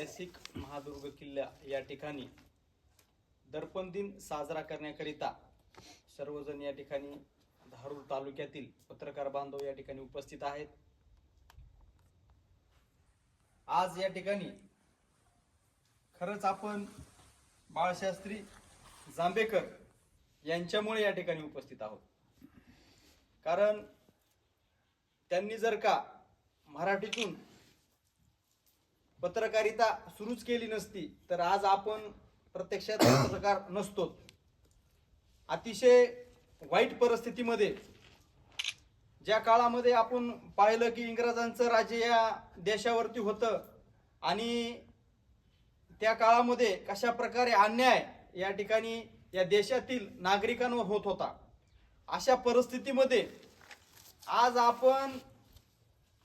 ऐतिहासिक महादुर्ग किल्ला या ठिकाणी दर्पण दिन साजरा करण्याकरिता सर्वजण या ठिकाणी धारूर तालुक्यातील पत्रकार बांधव या ठिकाणी उपस्थित आहेत. आज या ठिकाणी खरंच आपण बाळशास्त्री जांभेकर यांच्यामुळे या ठिकाणी उपस्थित आहोत. कारण त्यांनी जर का मराठीतून पत्रकारिता सुरूच केली नसती तर आज आपण प्रत्यक्षात पत्रकार नसतो. अतिशय वाईट परिस्थितीमध्ये ज्या काळामध्ये आपण पाहिलं की इंग्रजांचं राज्य या देशावरती होतं आणि त्या काळामध्ये कशा प्रकारे अन्याय या ठिकाणी या देशातील नागरिकांवर होत होता अशा परिस्थितीमध्ये आज आपण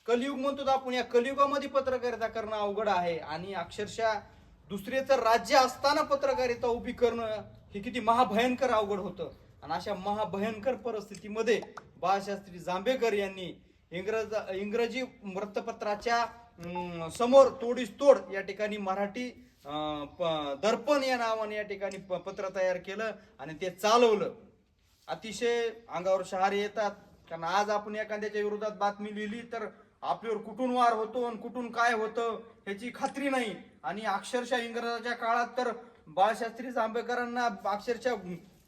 कलियुग म्हणतो आपण या कलियुगामध्ये पत्रकारिता करणं अवघड आहे. आणि अक्षरशः दुसरेचं राज्य असताना पत्रकारिता उभी करणं हे किती महाभयंकर अवघड होतं. आणि अशा महाभयंकर परिस्थितीमध्ये बाळशास्त्री जांभेकर यांनी इंग्रज इंग्रजी वृत्तपत्राच्या समोर तोडीस तोड या ठिकाणी मराठी प- दर्पण या नावाने या ठिकाणी प- पत्र तयार केलं आणि ते चालवलं. अतिशय अंगावर शहारे येतात. कारण आज आपण एखाद्याच्या विरोधात बातमी लिहिली तर आपल्यावर कुठून वार होतो आणि कुठून काय होतं ह्याची खात्री नाही. आणि अक्षरशः इंग्रजाच्या काळात तर बाळशास्त्री जांभेकरांना अक्षरशः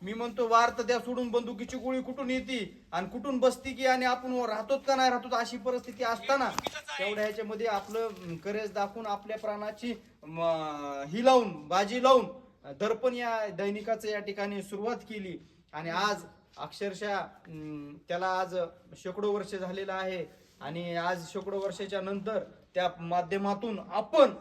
मी म्हणतो वार तर त्या सोडून बंदुकीची गोळी कुठून येते आणि कुठून बसती की आणि आपण राहतोच का नाही राहतो अशी परिस्थिती असताना तेवढ्या ह्याच्यामध्ये आपलं करेज दाखवून आपल्या प्राणाची ही लावून बाजी लावून दर्पण या दैनिकाचं या ठिकाणी सुरुवात केली. आणि आज अक्षरशः त्याला आज शेकडो वर्ष झालेलं आहे. आणि आज शेकडो वर्षाच्या नंतर त्या माध्यमातून आपण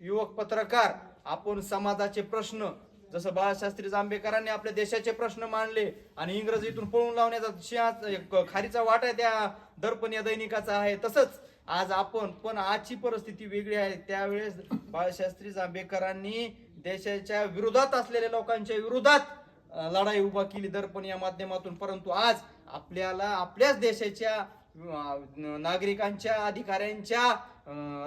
युवक पत्रकार आपण समाजाचे प्रश्न जसं बाळशास्त्री जांभेकरांनी आपल्या देशाचे प्रश्न मांडले आणि इंग्रजीतून पळून लावण्याचा सिंहा- एक खारीचा वाटा त्या दर्पण या दैनिकाचा आहे तसंच आज आपण पण आजची परिस्थिती वेगळी आहे. त्यावेळेस बाळशास्त्री जांभेकरांनी देशाच्या विरोधात असलेल्या लोकांच्या विरोधात लढाई उभा केली दर्पण या माध्यमातून. परंतु आज आपल्याला आपल्याच देशाच्या नागरिकांच्या अधिकाऱ्यांच्या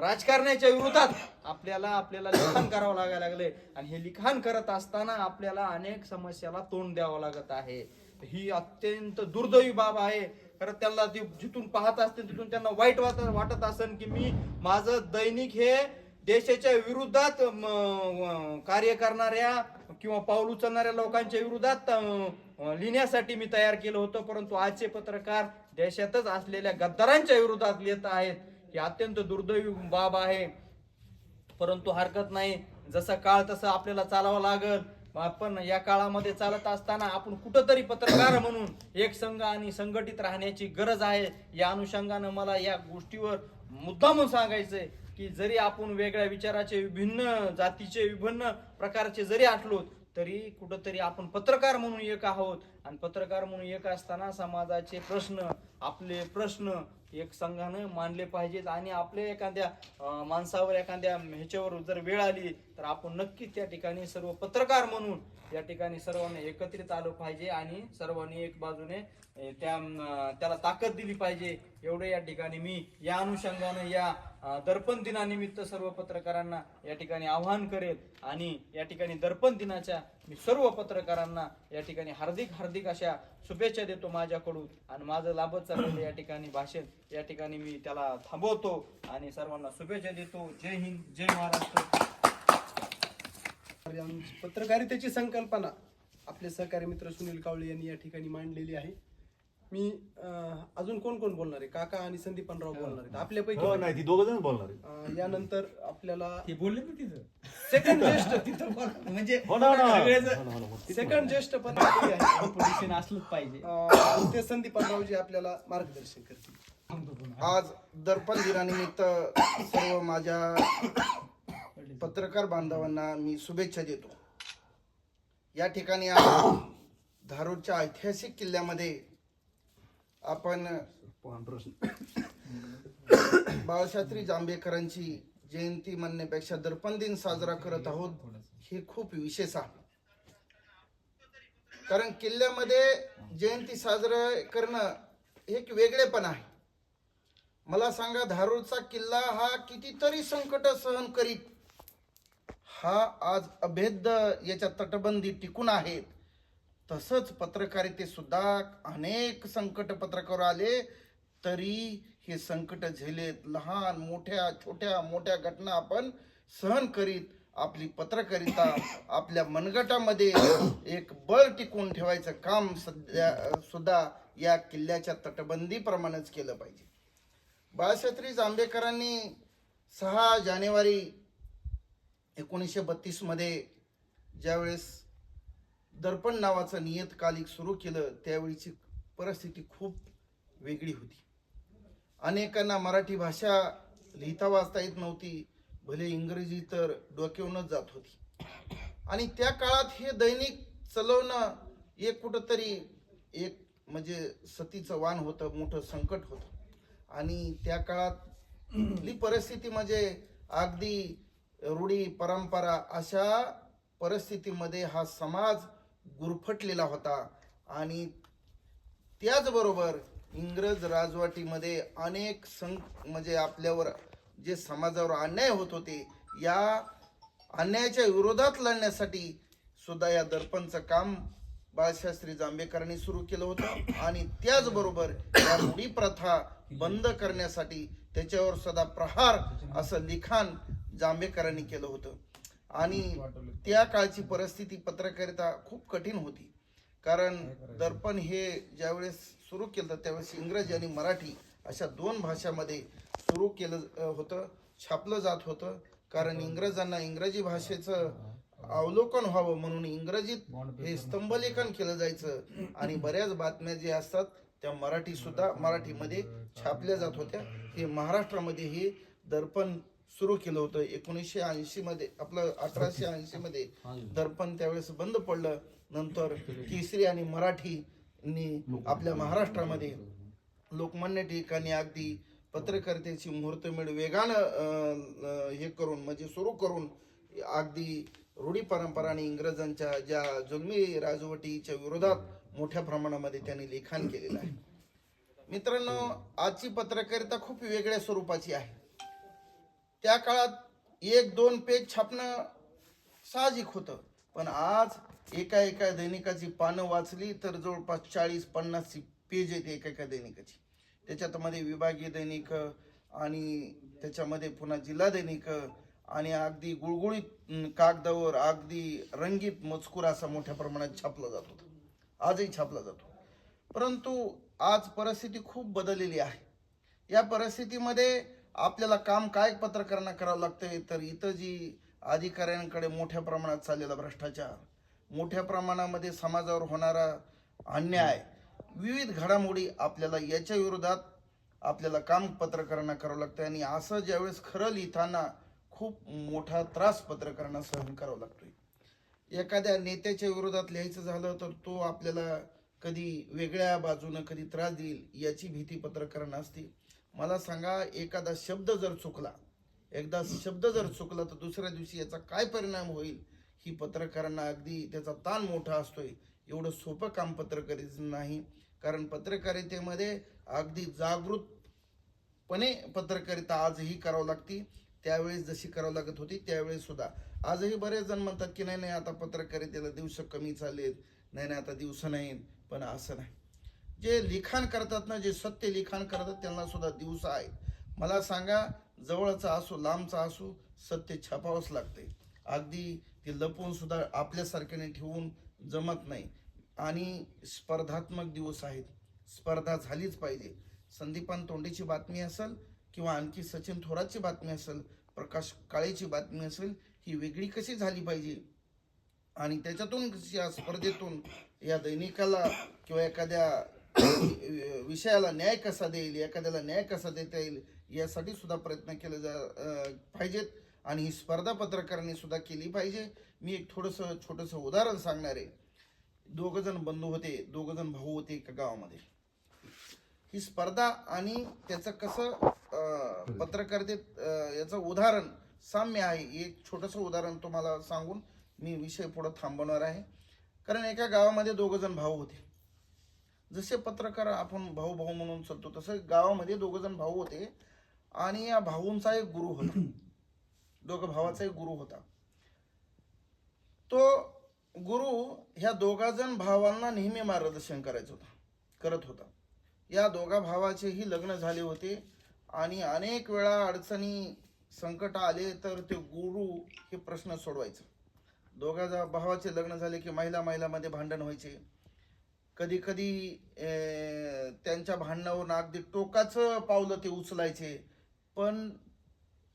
राजकारण्याच्या विरोधात आपल्याला आपल्याला लिखाण करावं लागायला लागले आणि हे लिखाण करत असताना आपल्याला अनेक समस्याला तोंड द्यावं लागत आहे. ही अत्यंत दुर्दैवी बाब आहे. खरं त्यांना जिथून पाहत असतील तिथून त्यांना वाईट वाटत वाटत असेल की मी माझं दैनिक हे देशाच्या विरोधात कार्य करणाऱ्या किंवा पाऊल उचलणाऱ्या लोकांच्या विरोधात लिहिण्यासाठी मी तयार केलं होतं. परंतु आजचे पत्रकार देशातच असलेल्या गद्दारांच्या विरोधात लिहित आहेत ही अत्यंत दुर्दैवी बाब आहे. परंतु हरकत नाही. जसा काळ तसं आपल्याला चालावं लागल. आपण या काळामध्ये चालत असताना आपण कुठंतरी पत्रकार म्हणून एक संघ आणि संघटित राहण्याची गरज आहे. या अनुषंगानं मला या गोष्टीवर मुद्दामून सांगायचंय की जरी आपण वेगळ्या विचाराचे विभिन्न जातीचे विभिन्न प्रकारचे जरी असलो तरी कुठंतरी आपण पत्रकार म्हणून एक आहोत. आणि पत्रकार म्हणून एक असताना समाजाचे प्रश्न आपले प्रश्न एक संघानं मानले पाहिजेत. आणि आपल्या एखाद्या माणसावर एखाद्या ह्याच्यावर जर वेळ आली तर आपण नक्की त्या ठिकाणी सर्व पत्रकार म्हणून या ठिकाणी सर्वांनी एकत्रित आलो पाहिजे आणि सर्वांनी एक बाजूने त्या त्याला ताकद दिली पाहिजे. एवढे या ठिकाणी मी या अनुषंगाने या दर्पण दिनानिमित्त सर्व पत्रकारांना या ठिकाणी आवाहन करेल आणि या ठिकाणी दर्पण दिनाच्या मी सर्व पत्रकारांना या ठिकाणी हार्दिक हार्दिक अशा शुभेच्छा देतो माझ्याकडून. आणि माझं लाभत चाललेलं या ठिकाणी भाषण या ठिकाणी मी त्याला थांबवतो आणि सर्वांना शुभेच्छा देतो. जय हिंद जय महाराष्ट्र. पत्रकारितेची संकल्पना आपले सहकारी मित्र सुनील कावळे यांनी या ठिकाणी मांडलेली आहे. मी अं, अजून कोण कोण बोलणार आहे? काका आणि संदीपानराव बोलणार आहेत. आपल्यापैकी हो नाही ती दोघ जण बोलणार आहेत. अं, यानंतर आपल्याला ते बोलले ना तिथं. सेकंड ज्येष्ठ तिथं बोल- म्हणजे हो ना हो ना. सगळेच हो ना, हो ना. सेकंड ज्येष्ठ पदाधिकारी आहे. पोझिशन असलंच पाहिजे. अं, ते संदीपानरावजी आपल्याला मार्गदर्शन करतील. आज दर्पण दिनानिमित्त सर्व माझ्या पत्रकार बांधवांना मी शुभेच्छा देतो. या ठिकाणी आज धारूरच्या ऐतिहासिक किल्ल्यामध्ये आपण बाळशास्त्री जांभेकरांची जयंती म्हणण्यापेक्षा दर्पण दिन साजरा करत आहोत हे खूप विशेष आहे. कारण किल्ल्यामध्ये जयंती साजरा करणं हे एक वेगळेपण आहे. मला सांगा धारूरचा किल्ला हा कितीतरी संकट सहन करीत हा आज अभेद्य याच्या तटबंदी टिकून आहेत. तसंच पत्रकारिते सुद्धा अनेक संकट पत्रकार आले तरी हे संकट झेलेत लहान मोठ्या छोट्या मोठ्या घटना आपण सहन करीत आपली पत्रकारिता आपल्या मनगटामध्ये एक बळ टिकून ठेवायचं काम सध्या सुद्धा या किल्ल्याच्या तटबंदीप्रमाणेच केलं पाहिजे. बाळशास्त्री जांभेकरांनी सहा जानेवारी एकोणीसशे बत्तीसमध्ये ज्यावेळेस दर्पण नावाचं नियतकालिक सुरू केलं त्यावेळीची परिस्थिती खूप वेगळी होती. अनेकांना मराठी भाषा लिहिता वाचता येत नव्हती भले इंग्रजी तर डोक्यावरूनच जात होती. आणि त्या काळात हे दैनिक चालवणं एक कुठंतरी एक म्हणजे सतीचं वाण होतं मोठं संकट होतं. आणि त्या काळात परिस्थिती म्हणजे अगदी रूढी परंपरा अशा परिस्थितीमध्ये हा समाज गुरफटलेला होता. आणि त्याचबरोबर इंग्रज राजवाटीमध्ये अनेक सं म्हणजे आपल्यावर जे समाजावर अन्याय होत होते या अन्यायाच्या विरोधात लढण्यासाठी सुद्धा या दर्पणचं काम बाळशास्त्री जांभेकरांनी सुरू केलं होतं. आणि त्याचबरोबर या रूढी प्रथा बंद करण्यासाठी त्याच्यावर सदा प्रहार असं लिखाण जांभेकरांनी केलं होतं. आणि त्या काळची परिस्थिती पत्रकारिता खूप कठीण होती. कारण दर्पण हे ज्यावेळेस सुरू केलं त्यावेळेस इंग्रजी आणि मराठी अशा दोन भाषामध्ये सुरू केलं होतं छापलं जात होतं. कारण इंग्रजांना इंग्रजी भाषेचं अवलोकन व्हावं म्हणून इंग्रजीत हे स्तंभलेखन केलं जायचं. आणि बऱ्याच बातम्या जे असतात त्या मराठी सुद्धा मराठीमध्ये छापल्या जात होत्या. हे महाराष्ट्रामध्ये हे दर्पण सुरू केलं होतं. एकोणीसशे ऐंशी मध्ये आपलं अठराशे ऐंशी मध्ये दर्पण त्यावेळेस बंद पडलं. नंतर केसरी आणि मराठीनी आपल्या महाराष्ट्रामध्ये लोकमान्य ठिकाणी अगदी पत्रकारितेची मुहूर्तमेढ वेगानं हे करून म्हणजे सुरू करून अगदी रूढी परंपरा आणि इंग्रजांच्या ज्या जुलमी राजवटीच्या विरोधात मोठ्या प्रमाणामध्ये त्यांनी लिखाण केलेलं आहे. मित्रांनो आजची पत्रकारिता खूप वेगळ्या स्वरूपाची आहे. त्या काळात एक दोन पेज छापणं साहजिक होतं. पण आज एका एका दैनिकाची पानं वाचली तर जवळपास चाळीस पन्नास पेज आहेत एका एका दैनिकाची. त्याच्यातमध्ये विभागीय दैनिक आणि त्याच्यामध्ये पुन्हा जिल्हा दैनिक आणि अगदी गुळगुळीत कागदावर अगदी रंगीत मजकूर असा मोठ्या प्रमाणात छापला जात होता. आजही छापला जातो. परंतु आज परिस्थिती खूप बदललेली आहे. या परिस्थितीमध्ये आपल्याला काम काय पत्रकारांना करावं लागतंय तर इथं जी अधिकाऱ्यांकडे मोठ्या प्रमाणात चाललेला भ्रष्टाचार मोठ्या प्रमाणामध्ये समाजावर होणारा अन्याय विविध घडामोडी आपल्याला याच्या विरोधात आपल्याला काम पत्रकारांना करावं लागतं आणि असं ज्यावेळेस खरं लिहिताना खूप मोठा त्रास पत्रकारांना सहन करावा लागतोय. एखाद्या नेत्याच्या विरोधात लिहायचं झालं तर तो आपल्याला कधी वेगळ्या बाजूनं कधी त्रास देईल याची भीती पत्रकारांना असते. मला सांगा एखादा शब्द जर चुकला एकदा शब्द जर चुकला तर दुसऱ्या दिवशी याचा काय परिणाम होईल? ही पत्रकारांना अगदी त्याचा ताण मोठा असतोय. एवढं सोपं काम पत्रकारित नाही. कारण पत्रकारितेमध्ये अगदी जागृतपणे पत्रकारिता आजही करावं लागती. त्यावेळेस जशी करावं लागत होती त्यावेळेस सुद्धा. आजही बरेच जण म्हणतात की नाही नाही आता पत्रकारितेला दिवस कमी चाललेत. नाही नाही आता दिवस नाहीत. पण असं नाही. जे लिखाण करतात ना जे सत्य लिखाण करतात त्यांना सुद्धा दिवस आहे. मला सांगा जवळचा असो लांबचा असो सत्य छापावंच लागते. अगदी ते लपवून सुद्धा आपल्यासारख्याने ठेवून जमत नाही. आणि स्पर्धात्मक दिवस आहेत. स्पर्धा झालीच पाहिजे. संदीपान तोंडेची बातमी असेल किंवा आणखी सचिन थोरातची बातमी असेल प्रकाश काळेची बातमी असेल ही वेगळी कशी झाली पाहिजे? आणि त्याच्यातून या स्पर्धेतून या दैनिकाला किंवा एखाद्या विषयाला न्याय कसा देईल एखाद्याला न्याय कसा देता येईल यासाठी सुद्धा प्रयत्न केले जा पाहिजेत. आणि ही स्पर्धा पत्रकारांनी सुद्धा केली पाहिजे. मी एक थोडंसं छोटंसं उदाहरण सांगणार आहे. दोघ जण बंधू होते दोघ जण भाऊ होते एका गावामध्ये. ही स्पर्धा आणि त्याचं कसं पत्रकारितेत याचं उदाहरण साम्य आहे. एक छोटंसं उदाहरण तुम्हाला सांगून मी विषय पुढे थांबवणार आहे. कारण एका गावामध्ये दोघ जण भाऊ होते. जसे पत्रकार आपण भाऊ भाऊ म्हणून चालतो तसं गावामध्ये दोघ जण भाऊ होते. आणि या भाऊंचा एक गुरु होता. दोघं भावाचा एक गुरु होता. तो गुरु ह्या दोघा जण भावांना नेहमी मार्गदर्शन करायचं होता करत होता. या दोघा भावाचेही लग्न झाले होते आणि अनेक वेळा अडचणी संकट आले तर ते गुरु हे प्रश्न सोडवायचं. दोघा भावाचे लग्न झाले की महिला महिलामध्ये भांडण व्हायचे. कधी कधी त्यांच्या भांडणावरून अगदी टोकाचं पावलं ते उचलायचे. पण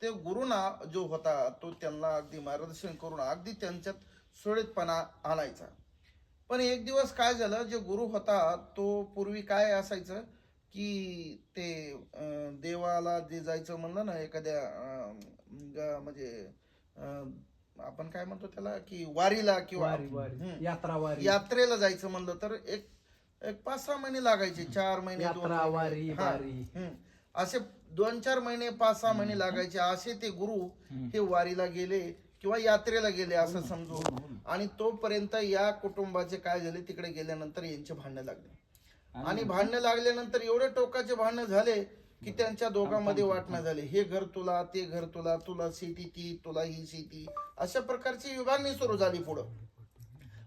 ते गुरुना जो होता तो त्यांना अगदी मार्गदर्शन करून अगदी त्यांच्यात सुरळीतपणा आणायचा. पण एक दिवस काय झालं जे गुरु होता तो पूर्वी काय असायचं की ते देवाला जे जायचं म्हणलं ना एखाद्या म्हणजे आपण काय म्हणतो त्याला की वारीला किंवा वारी वारी. हम्म. यात्रा वारी. यात्रेला जायचं म्हणलं तर एक एक पाच सहा महिने लागायचे. चार महिने दोन यात्रा महिने. वारी हा. वारी. हम्म. असे दोन चार महिने पाच सहा महिने लागायचे. असे ते गुरु हे वारीला गेले किंवा यात्रेला गेले असं समजू. आणि तोपर्यंत या कुटुंबाचे काय झाले? तिकडे गेल्यानंतर यांचे भांडणं लागले. आणि भांडणं लागल्यानंतर एवढे टोकाचे भांडणं झाले की त्यांच्या दोघांमध्ये वाटणं झाले. हे घर तुला ते घर तुला तुला शेती ती तुला ही शेती अशा प्रकारची विभागणी सुरू झाली पुढं.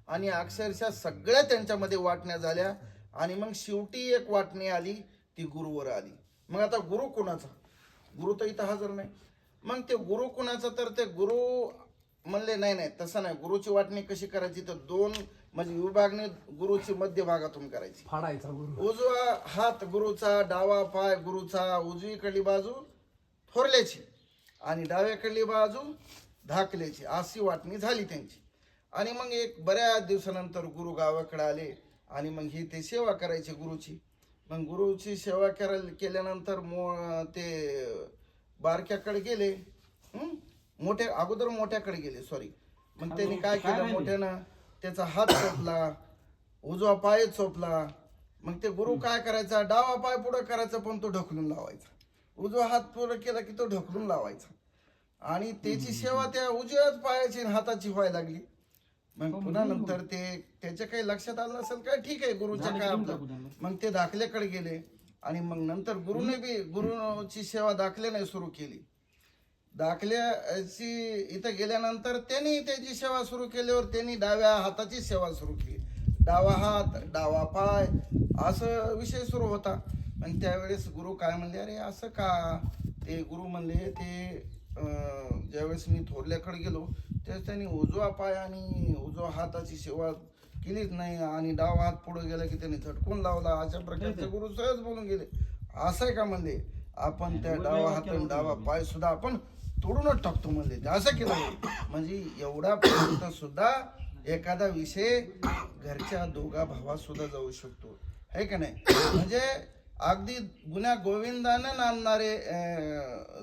आणि अक्षरशः सगळ्या त्यांच्यामध्ये वाटण्या झाल्या. आणि मग शेवटी एक वाटणी आली ती गुरुवर आली. मग आता गुरु कुणाचा? गुरु तर इथं हजर नाही. मग ते गुरु कुणाचा? तर ते गुरु म्हणले नाही नाही तसं नाही. गुरुची वाटणी कशी करायची? तर दोन म्हणजे विभागणी गुरुची मध्यभागातून करायची. फाडायचा गुरु. उजवा हात गुरुचा डावा पाय गुरुचा उजवीकडली बाजू थोरल्याची आणि डाव्याकडली बाजू धाकल्याची. अशी वाटणी झाली त्यांची. आणि मग एक बऱ्याच दिवसानंतर गुरु गावाकडे आले आणि मग ही ते सेवा करायची गुरुची. मग गुरुची सेवा करायला केल्यानंतर मो ते बारक्याकडे गेले. हं? मोठ्या अगोदर मोठ्याकडे गेले सॉरी मग त्यांनी काय केलं मोठ्यानं? त्याचा हात चोपला उजवा पाय चोपला मग ते गुरु काय करायचा? डावा पाय पुढं करायचा पण तो ढकलून लावायचा. उजवा हात पुढं केला की तो ढकलून लावायचा. आणि त्याची सेवा त्या उजव्याच पायाची आणि हाताची व्हायला लागली. मग पुन्हा नंतर ते त्याच्या काही लक्षात आलं नसेल काय ठीक आहे गुरुच्या काय आपलं मग ते दाखल्याकडे गेले. आणि मग नंतर गुरुने बी गुरुची सेवा दाखल्याने सुरू केली. दाखल्याची इथं गेल्यानंतर त्यांनी त्याची सेवा सुरू केल्यावर त्यांनी डाव्या हाताची सेवा सुरू केली. डावा हात डावा पाय असं विषय सुरू होता. आणि त्यावेळेस गुरु काय म्हणले अरे असं का? ते गुरु म्हणले ते ज्यावेळेस मी थोरल्याकडे गेलो त्यावेळेस त्यांनी उजवा पाय आणि उजवा हाताची सेवा केलीच नाही आणि डावा हात पुढे गेला की त्यांनी झटकून लावला. अशा प्रकारचे गुरु सहज बोलून गेले. असं आहे का म्हणले? आपण त्या डावा हात आणि डावा पाय सुद्धा आपण तोडूनच टाकतो म्हणले. ते असं केलं म्हणजे एवढा पर्यंत सुद्धा एखादा विषय घरच्या दोघा भावात सुद्धा जाऊ शकतो. आहे का नाही? म्हणजे अगदी गुन्हा गोविंदानं नांदणारे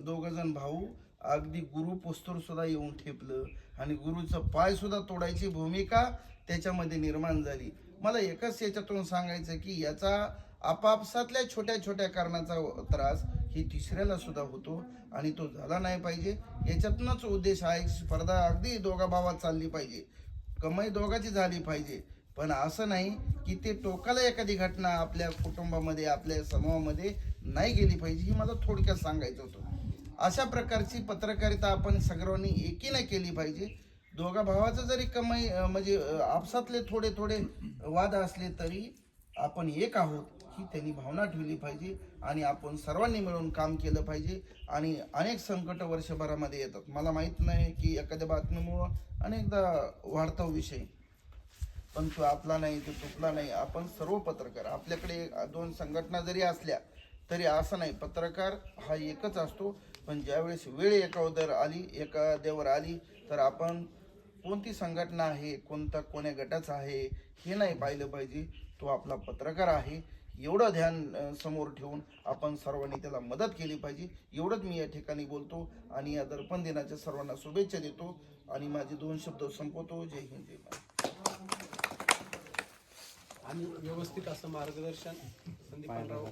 दोघ जण भाऊ अगदी गुरु पोस्तूर सुद्धा येऊन ठेपलं आणि गुरुचं पाय सुद्धा तोडायची भूमिका त्याच्यामध्ये निर्माण झाली. मला एकच याच्यातून सांगायचं की याचा आपापसातल्या छोट्या छोट्या कारणाचा त्रास ही तिसऱ्याला सुद्धा होतो आणि तो झाला नाही पाहिजे. याच्यातूनच उद्देश आहे स्पर्धा अगदी दोघा भावात चालली पाहिजे. कमाई दोघाची झाली पाहिजे. पण असं नाही की ते टोकाला एखादी घटना आपल्या कुटुंबामध्ये आपल्या समूहामध्ये नाही गेली पाहिजे ही मला थोडक्यात सांगायचं होतं. अशा प्रकारची पत्रकारिता आपण सर्वांनी एकीने केली पाहिजे. दोघा भावाचं जरी कमाई म्हणजे आपसातले थोडे थोडे वाद असले तरी आपण एक आहोत ही त्यांनी भावना ठेवली पाहिजे आणि आपण सर्वांनी मिळून काम केलं पाहिजे आणि अनेक संकट वर्षभरामध्ये येतात. मला माहीत नाही की एखाद्या बातमीमुळं अनेकदा वाढतो विषय. पण तो आपला नाही तो तुटला नाही. आपण सर्व पत्रकार आपल्याकडे दोन संघटना जरी असल्या तरी असं नाही. पत्रकार हा एकच असतो. पण ज्यावेळेस वेळ एकावर आली एखाद्यावर आली तर आपण कोणती संघटना आहे कोणता कोण्या गटाचा आहे हे नाही पाहिलं पाहिजे. तो आपला पत्रकार आहे. एवढं ध्यान समोर ठेवून आपण सर्वांनी त्याला मदत केली पाहिजे. एवढंच मी या ठिकाणी बोलतो आणि या दर्पण दिनाच्या सर्वांना शुभेच्छा देतो. आणि माझे दोन शब्द संपवतो. जय हिंद जय. आणि व्यवस्थित असं मार्गदर्शन संदीपानराव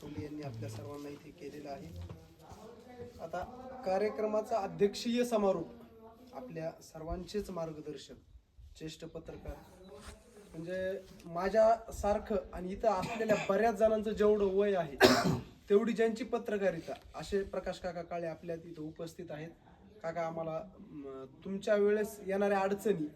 फुले यांनी आपल्या सर्वांना इथे केलेलं आहे. आता कार्यक्रमाचा अध्यक्षीय समारोप. आपल्या सर्वांचेच मार्गदर्शक ज्येष्ठ पत्रकार. म्हणजे माझ्या सारखं आणि इथं असलेल्या बऱ्याच जणांचं जेवढं वय आहे तेवढी ज्यांची पत्रकारिता असे प्रकाश काका काळे आपल्या तिथं उपस्थित आहेत. काका आम्हाला तुमच्या वेळेस येणाऱ्या अडचणी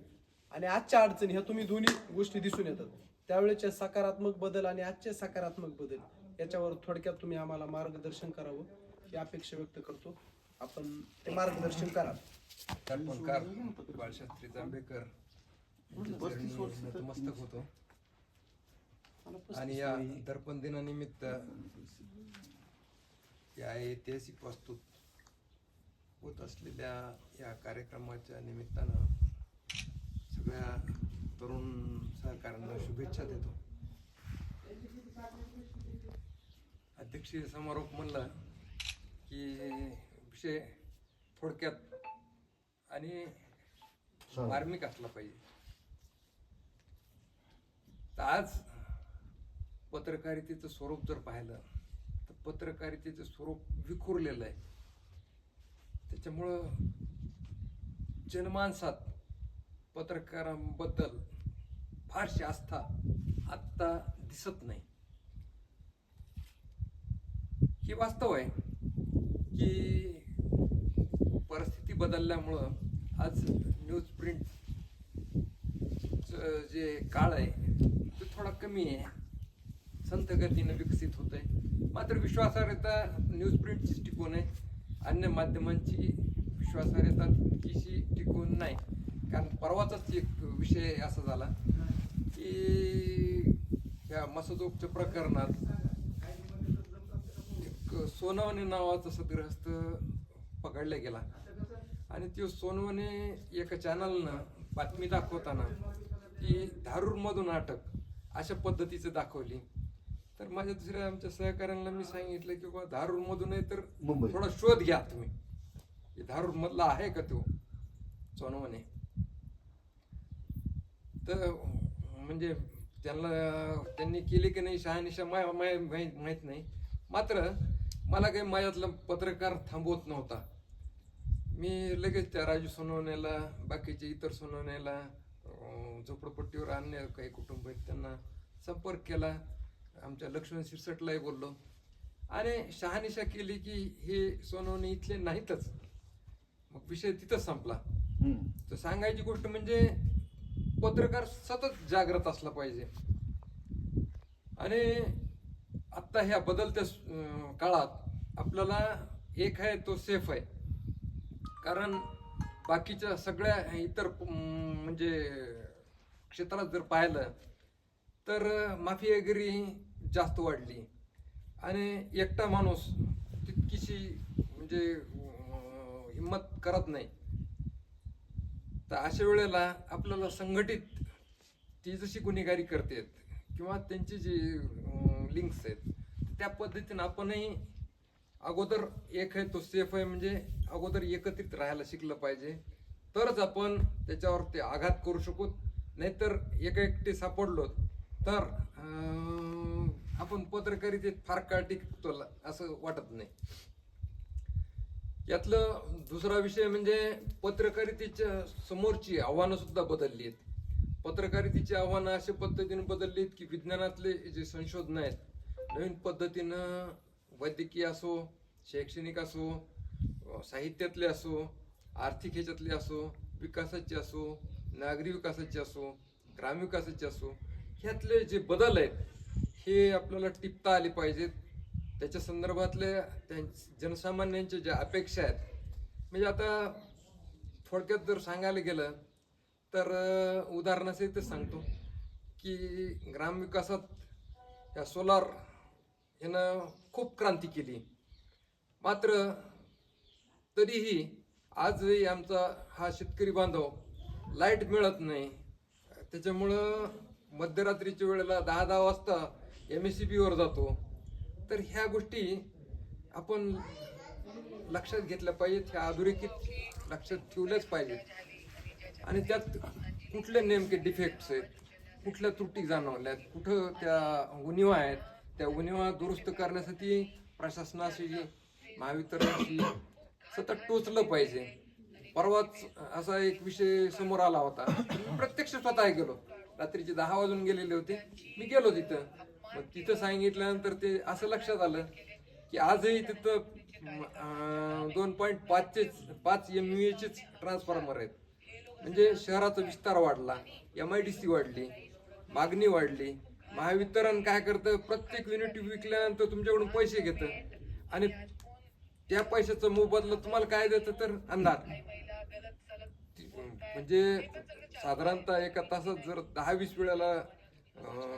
आणि आजच्या अडचणी ह्या तुम्ही दोन्ही गोष्टी दिसून येतात. त्यावेळेचे सकारात्मक बदल आणि आजचे सकारात्मक बदल याच्यावर थोडक्यात तुम्ही आम्हाला मार्गदर्शन करावं ही अपेक्षा व्यक्त करतो. आपण ते मार्गदर्शन करा दर्पणकार बाळशास्त्री जांभेकर नतमस्तक होतो. आणि या दर्पण दिनानिमित्त या ऐतिहासिक वास्तूत होत असलेल्या या कार्यक्रमाच्या निमित्तानं सगळ्या तरुण सहकाऱ्यांना शुभेच्छा देतो. अध्यक्षीय समारोप म्हणलं की विषय थोडक्यात आणि मार्मिक असला पाहिजे. आज पत्रकारितेचं स्वरूप जर पाहिलं तर पत्रकारितेचं स्वरूप विखुरलेलं आहे. त्याच्यामुळं जनमानसात पत्रकारांबद्दल फारशी आस्था आत्ता दिसत नाही. ही वास्तव आहे की परिस्थिती बदलल्यामुळं आज न्यूज प्रिंट जे काळ आहे तो थोडा कमी आहे. संत गतीनं विकसित होत आहे मात्र विश्वासार्हता न्यूज प्रिंटचीच टिकून आहे. अन्य माध्यमांची विश्वासार्हता तितकीशी टिकून नाही. कारण परवाचाच एक विषय असा झाला की ह्या मसदोगच्या प्रकरणात एक सोनवणे नावाचा सदग्रस्त पकडला गेला. आणि तो सोनवणे एका चॅनलनं बातमी दाखवताना ती धारूरमधून अटक अशा पद्धतीचं दाखवली. तर माझ्या दुसऱ्या आमच्या सहकाऱ्यांना मी सांगितलं की बाबा धारूरमधून आहे तर. थोडा शोध घ्या तुम्ही. की धारूरमधला आहे का तो? सोनवणे. तर म्हणजे त्यांना त्यांनी केली की नाही शहानिशा मा मा- माहीत माहीत नाही. मात्र मला काही माझ्यातला पत्रकार थांबवत नव्हता. मी लगेच त्या राजू सोनवण्याला बाकीचे इतर सोनवण्याला झोपडपट्टीवर अन्य काही कुटुंब आहेत त्यांना संपर्क केला. आमच्या लक्ष्मण शिरसटलाही बोललो. आणि शहानिशा केली की हे सोनवणे इथले नाहीतच. मग विषय तिथंच संपला. तर सांगायची गोष्ट म्हणजे पत्रकार सतत जागृत असला पाहिजे. आणि आत्ता ह्या बदलत्या काळात आपल्याला एक आहे तो सेफ आहे. कारण बाकीच्या सगळ्या इतर म्हणजे क्षेत्रात जर पाहिलं तर माफियागिरी जास्त वाढली. आणि एकटा माणूस तितकीशी म्हणजे हिंमत करत नाही. तर अशा वेळेला आपल्याला संघटित ती जशी गुन्हेगारी करतात किंवा त्यांची जी लिंक्स आहेत त्या पद्धतीने आपणही अगोदर एक आहे तो सेफ आहे म्हणजे अगोदर एकत्रित राहायला शिकलं पाहिजे. तरच आपण त्याच्यावर ते आघात करू शकू. नाहीतर एका एकटे सापडलो तर आपण पत्रकारितेत फार काळ टिकतो असं वाटत नाही. यातलं दुसरा विषय म्हणजे पत्रकारितेच्या समोरची आव्हानं सुद्धा बदलली आहेत. पत्रकारितेची आव्हानं अशा पद्धतीने बदलली आहेत की विज्ञानातले जे संशोधन आहेत नवीन पद्धतीनं वैद्यकीय असो शैक्षणिक असो साहित्यातले असो आर्थिक ह्याच्यातले असो विकासाचे असो नागरी विकासाचे असो ग्रामविकासाचे असो ह्यातले जे बदल आहेत हे आपल्याला टिपता आले पाहिजेत. त्याच्या संदर्भातल्या त्यां जनसामान्यांच्या ज्या अपेक्षा आहेत म्हणजे आता थोडक्यात जर सांगायला गेलं तर अं, ते सांगतो की ग्रामविकासात या सोलार ह्यानं खूप क्रांती केली. मात्र तरीही आजही आमचा हा शेतकरी बांधव लाइट मिळत नाही. त्याच्यामुळं मध्यरात्रीच्या वेळेला दहा दहा वाजता एम एस सी बीवर जातो. तर ह्या गोष्टी आपण लक्षात घेतल्या पाहिजेत ह्या अधोरेखित लक्षात ठेवल्याच पाहिजेत. आणि त्यात कुठले नेमके डिफेक्ट्स आहेत? कुठल्या त्रुटी जाणवल्यात? कुठं त्या उणिवा आहेत? त्या उणिवा दुरुस्त करण्यासाठी प्रशासनाशी महावितरणाशी सतत टोचलं पाहिजे. परवाच असा एक विषय समोर आला होता. मी प्रत्यक्ष स्वतः गेलो. रात्रीचे दहा वाजून गेलेले होते. मी गेलो तिथं. मग तिथं सांगितल्यानंतर ते असं लक्षात आलं की आजही तिथं दोन पॉईंट पाचचेच पाच एम एचेच ट्रान्सफॉर्मर आहेत. म्हणजे शहराचा विस्तार वाढला. एम आय डी सी वाढली. मागणी वाढली. महावितरण काय करतं? प्रत्येक युनिट विकल्यानंतर तुमच्याकडून पैसे घेतं. आणि त्या पैशाचं मोबदला तुम्हाला काय देतं तर अंधार. म्हणजे साधारणतः एका तासात जर दहा वीस वेळेला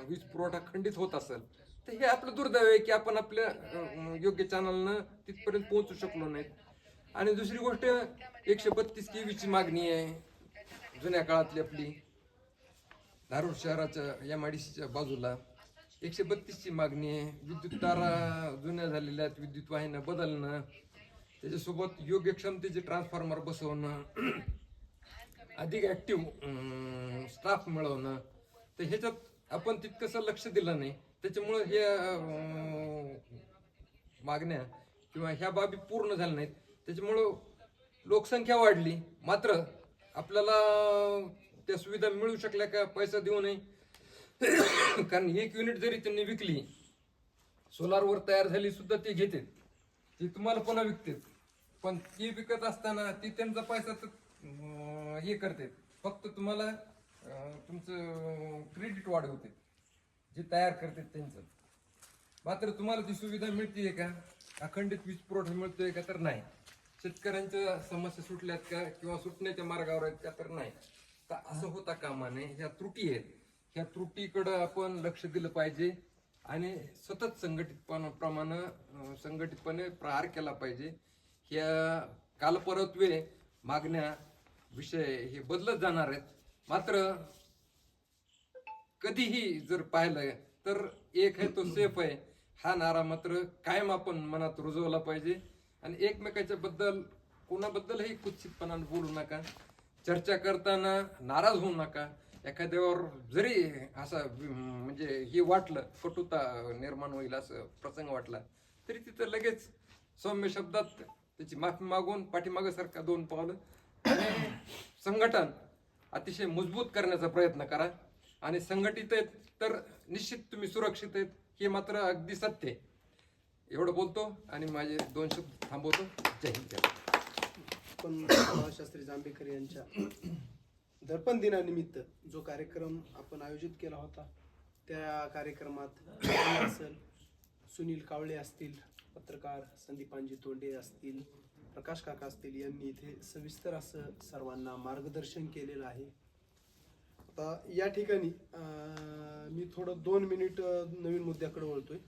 वीज पुरवठा खंडित होत असेल तर हे आपलं दुर्दैव आहे की आपण आपल्या योग्य चॅनलनं तिथपर्यंत पोहोचू शकलो नाहीत. आणि दुसरी गोष्ट एकशे बत्तीस केवीची मागणी आहे जुन्या काळातली आपली. धारूर शहराच्या एम आय डी सीच्या बाजूला एकशे बत्तीसची मागणी आहे. विद्युत तारा जुन्या झालेल्या आहेत. विद्युत वाहिन्या बदलणं त्याच्यासोबत योग्य क्षमतेचे ट्रान्सफॉर्मर बसवणं अधिक ॲक्टिव स्टाफ मिळवणं. तर ह्याच्यात आपण तितकंसं लक्ष दिलं नाही. त्याच्यामुळं ह्या मागण्या किंवा ह्या बाबी पूर्ण झाल्या नाहीत. त्याच्यामुळं लोकसंख्या वाढली. मात्र आपल्याला त्या सुविधा मिळू शकल्या का? पैसा देऊ नये. कारण एक युनिट जरी त्यांनी विकली सोलारवर तयार झाली सुद्धा ते घेते ती तुम्हाला पुन्हा विकते पण ती विकत असताना ती त्यांचा पैसा तर, हे करते फक्त तुम्हाला तुमचं क्रेडिट वाढवते जे तयार करतात त्यांचं. मात्र तुम्हाला ती सुविधा मिळते का? अखंडित वीज पुरवठा मिळतोय का तर नाही. शेतकऱ्यांच्या समस्या सुटल्यात का? किंवा सुटण्याच्या मार्गावर आहेत का तर नाही. तर असं होता कामा नये? ह्या त्रुटी आहेत. ह्या त्रुटीकडं आपण लक्ष दिलं पाहिजे आणि सतत संघटितपणा प्रमाणे संघटितपणे प्रहार केला पाहिजे. ह्या कालपरत्वे मागण्या विषय हे बदलत जाणार आहेत. मात्र कधीही जर पाहिलं तर एक आहे तो सेफ आहे. हा नारा मात्र कायम आपण मनात रुजवला पाहिजे. आणि एकमेकाच्या बद्दल कोणाबद्दलही कुत्सितपणाने बोलू नका. चर्चा करताना नाराज होऊ नका. एखाद्यावर जरी असा म्हणजे हे वाटलं कटुता निर्माण होईल असं प्रसंग वाटला तरी तिथं लगेच सौम्य शब्दात त्याची माफी मागून पाठीमागं सारखा दोन पावलं आणि संघटन अतिशय मजबूत करण्याचा प्रयत्न करा. आणि संघटित आहेत तर निश्चित तुम्ही सुरक्षित आहेत हे मात्र अगदी सत्य आहे. एवढं बोलतो आणि माझे दोन शब्द थांबवतो. जय हिंद. आपण महाराष्ट्र. बाळशास्त्री जांभेकर यांच्या दर्पण दिनानिमित्त जो कार्यक्रम आपण आयोजित केला होता त्या कार्यक्रमात असेल सुनील कावळे असतील पत्रकार संदीपांजी तोंडे असतील प्रकाश काका असतील यांनी इथे सविस्तर असं सर्वांना मार्गदर्शन केलेलं आहे आता या ठिकाणी मी थोडं दोन मिनिट नवीन मुद्द्याकडे वळतोय